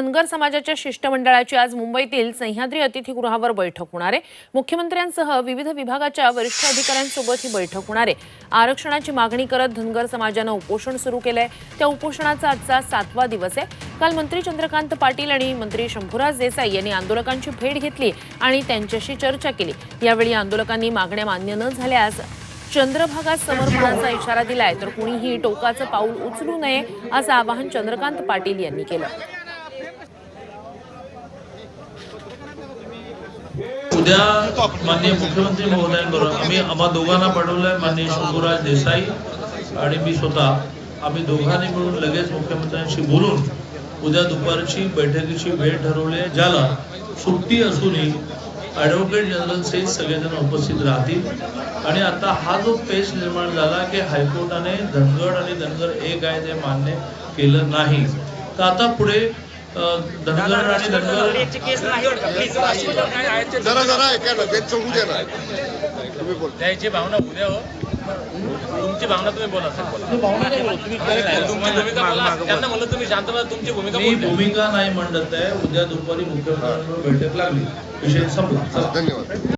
धनगर समाजाच्या शिष्टमंडळाची आज मुंबईतील सह्याद्री अतिथीगृहावर बैठक होणार आहे. मुख्यमंत्र्यांसह विविध विभागाच्या वरिष्ठ अधिकाऱ्यांसोबत ही बैठक होणार आहे. आरक्षणाची मागणी करत धनगर समाजानं उपोषण सुरू केलंय. त्या उपोषणाचा आजचा सातवा दिवस आहे. काल मंत्री चंद्रकांत पाटील आणि मंत्री शंभूराज देसाई यांनी आंदोलकांची भेट घेतली आणि त्यांच्याशी चर्चा केली. यावेळी आंदोलकांनी मागण्या मान्य न झाल्यास चंद्रभागा समर्पणाचा इशारा दिलाय? तर कुणीही टोकाचं पाऊल उचलू नये असं आवाहन चंद्रकांत पाटील यांनी केलं. उद्या माननीय मुख्यमंत्री महोदयांबरोबर आम्ही आम्हा दोघांना पाठवलंय माननीय शंभूराज देसाई आणि मी स्वतः. आम्ही दोघांनी मिळून लगेच मुख्यमंत्र्यांशी बोलून उद्या दुपारची बैठकीची वेळ ठरवली आहे ज्याला सुट्टी असूनही ॲडव्होकेट जनरल सहित सगळेजण उपस्थित राहतील. आणि आता हा जो पेच निर्माण झाला की हायकोर्टाने धनगड आणि धनगर एक आहे ते मान्य केलं नाही. तर आता पुढे जरा जरा ऐका ना ना. तुम्ही बोल. भावना उद्या हो. तुमची भावना तुम्ही बोला सर बोला. तुमची भूमिका बोला. त्यांना म्हणलं तुम्ही शांत तुमची भूमिका मी भूमिका नाही म्हणत आहे. उद्या दुपारी मुख्यमंत्र्यांबरोबर बैठक लागली. विषय संपला. धन्यवाद.